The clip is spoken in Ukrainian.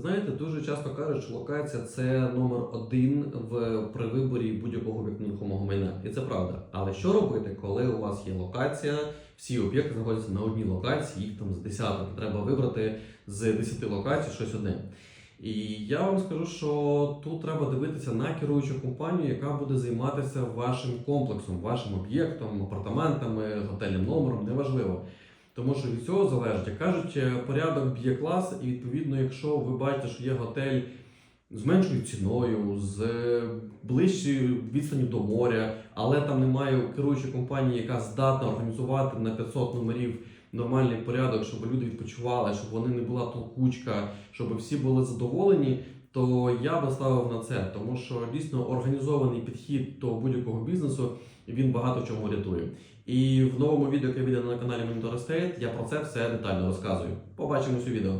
Знаєте, дуже часто кажуть, що локація це номер один в при виборі будь-якого об'єкту нерухомого майна. І це правда. Але що робити, коли у вас є локація, всі об'єкти знаходяться на одній локації, їх там з десяток. Треба вибрати з 10 локацій щось одне. І я вам скажу, що тут треба дивитися на керуючу компанію, яка буде займатися вашим комплексом, вашим об'єктом, апартаментами, готельним номером, неважливо. Тому що від цього залежить, як кажуть, е, порядок б'є клас, і відповідно, якщо ви бачите, що є готель з меншою ціною, з е, ближчою відстані до моря, але там немає керуючої компанії, яка здатна організувати на 500 номерів нормальний порядок, щоб люди відпочивали, щоб вони не була толкучка, щоб всі були задоволені. То я би ставив на це, тому що дійсно організований підхід до будь-якого бізнесу він багато в чому рятує. І в новому відео, яке вийде на каналі Monitor Estate, я про це все детально розказую. Побачимось у відео.